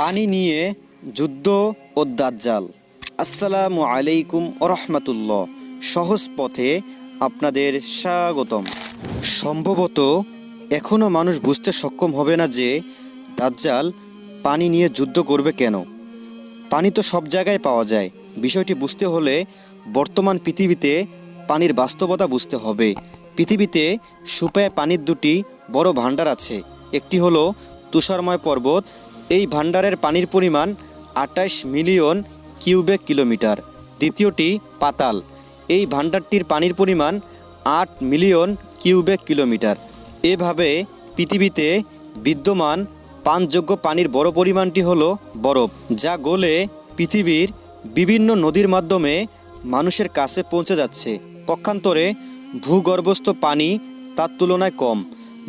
পানি নিয়ে যুদ্ধ ও দাজ্জাল। আসসালামু আলাইকুম রহমতুল্লাহ। সহজ পথে আপনাদের স্বাগতম। সম্ভবত এখনও মানুষ বুঝতে সক্ষম হবে না যে দাজ্জাল পানি নিয়ে যুদ্ধ করবে কেন। পানি তো সব জায়গায় পাওয়া যায়। বিষয়টি বুঝতে হলে বর্তমান পৃথিবীতে পানির বাস্তবতা বুঝতে হবে। পৃথিবীতে সুপায় পানির দুটি বড় ভাণ্ডার আছে। একটি হলো তুষারময় পর্বত এই ভাণ্ডারের পানির পরিমাণ আটাইশ মিলিয়ন কিউবেক কিলোমিটার। দ্বিতীয়টি পাতাল। এই ভাণ্ডারটির পানির পরিমাণ আট মিলিয়ন কিউবেক কিলোমিটার। এভাবে পৃথিবীতে বিদ্যমান পানযোগ্য পানির বড় পরিমাণটি হল বরফ, যা গলে পৃথিবীর বিভিন্ন নদীর মাধ্যমে মানুষের কাছে পৌঁছে যাচ্ছে। পক্ষান্তরে ভূগর্ভস্থ পানি তার তুলনায় কম।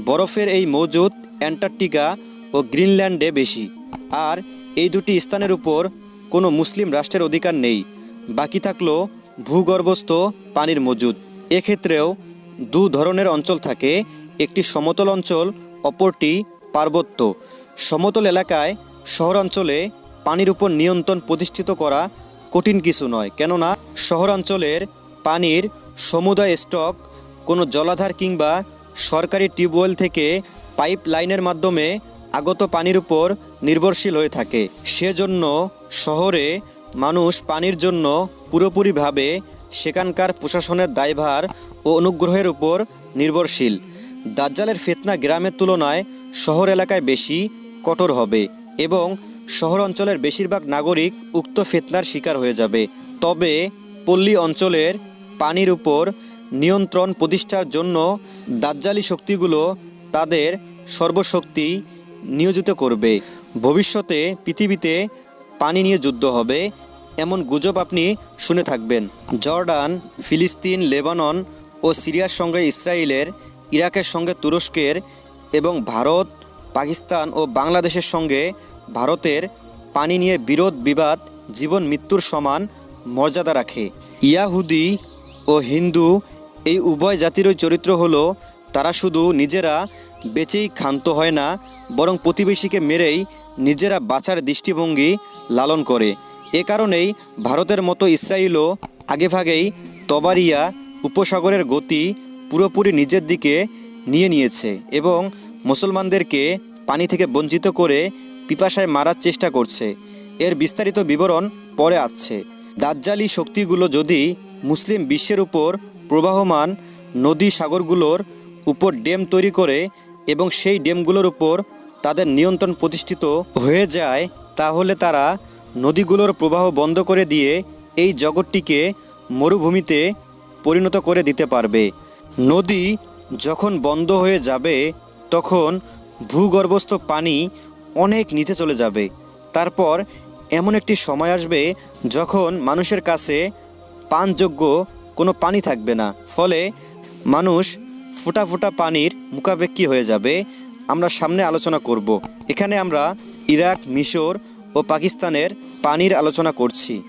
বরফের এই মজুদ অ্যান্টার্কটিকা ও গ্রিনল্যান্ডে বেশি। আর এই দুটি স্থানের উপর কোনো মুসলিম রাষ্ট্রের অধিকার নেই। বাকি থাকল ভূগর্ভস্থ পানির মজুদ। এক্ষেত্রেও দু ধরনের অঞ্চল থাকে। একটি সমতল অঞ্চল, অপরটি পার্বত্য। সমতল এলাকায় শহরাঞ্চলে পানির উপর নিয়ন্ত্রণ প্রতিষ্ঠিত করা কঠিন কিছু নয়। কেননা শহরাঞ্চলের পানির সমুদায় স্টক কোনো জলাধার কিংবা সরকারি টিউবওয়েল থেকে পাইপ লাইনের মাধ্যমে আগত পানির উপর নির্ভরশীল হয়ে থাকে। সেজন্য শহরে মানুষ পানির জন্য পুরোপুরিভাবে সেখানকার প্রশাসনের দায়ভার ও অনুগ্রহের উপর নির্ভরশীল। দাজ্জালের ফেতনা গ্রামের তুলনায় শহর এলাকায় বেশি কঠোর হবে এবং শহর অঞ্চলের বেশিরভাগ নাগরিক উক্ত ফেতনার শিকার হয়ে যাবে। তবে পল্লী অঞ্চলের পানির উপর নিয়ন্ত্রণ প্রতিষ্ঠার জন্য দাজ্জালি শক্তিগুলো তাদের সর্বশক্তি নিয়োজিত করবে। ভবিষ্যতে পৃথিবীতে পানি নিয়ে যুদ্ধ হবে, এমন গুজব আপনি শুনে থাকবেন। জর্ডান, ফিলিস্তিন, লেবানন ও সিরিয়ার সঙ্গে ইসরায়েলের, ইরাকের সঙ্গে তুরস্কের এবং ভারত, পাকিস্তান ও বাংলাদেশের সঙ্গে ভারতের পানি নিয়ে বিরোধ, বিবাদ, জীবন, মৃত্যুর সমান মর্যাদা রাখে। ইয়াহুদি ও হিন্দু এই উভয় জাতিরই চরিত্র হলো তারা শুধু নিজেরা বেঁচেই ক্ষান্ত হয় না, বরং প্রতিবেশীকে মেরেই নিজেরা বাঁচার দৃষ্টিভঙ্গি লালন করে। এ কারণেই ভারতের মতো ইসরায়েলও আগেভাগেই তবারিয়া উপসাগরের গতি পুরোপুরি নিজের দিকে নিয়ে নিয়েছে এবং মুসলমানদেরকে পানি থেকে বঞ্চিত করে পিপাসায় মারার চেষ্টা করছে। এর বিস্তারিত বিবরণ পরে আসছে। দাজ্জালি শক্তিগুলো যদি মুসলিম বিশ্বের উপর প্রবাহমান নদী সাগরগুলোর উপর ড্যাম তৈরি করে এবং সেই ড্যামগুলোর উপর তাদের নিয়ন্ত্রণ প্রতিষ্ঠিত হয়ে যায়, তাহলে তারা নদীগুলোর প্রবাহ বন্ধ করে দিয়ে এই জগৎটিকে মরুভূমিতে পরিণত করে দিতে পারবে। নদী যখন বন্ধ হয়ে যাবে, তখন ভূগর্ভস্থ পানি অনেক নিচে চলে যাবে। তারপর এমন একটি সময় আসবে যখন মানুষের কাছে পানযোগ্য কোনো পানি থাকবে না। ফলে মানুষ ফোঁটা ফোটা পানির মুখাপেক্ষি হয়ে যাবে। আমরা সামনে আলোচনা করব। এখানে আমরা ইরাক, মিশর ও পাকিস্তানের পানির আলোচনা করছি।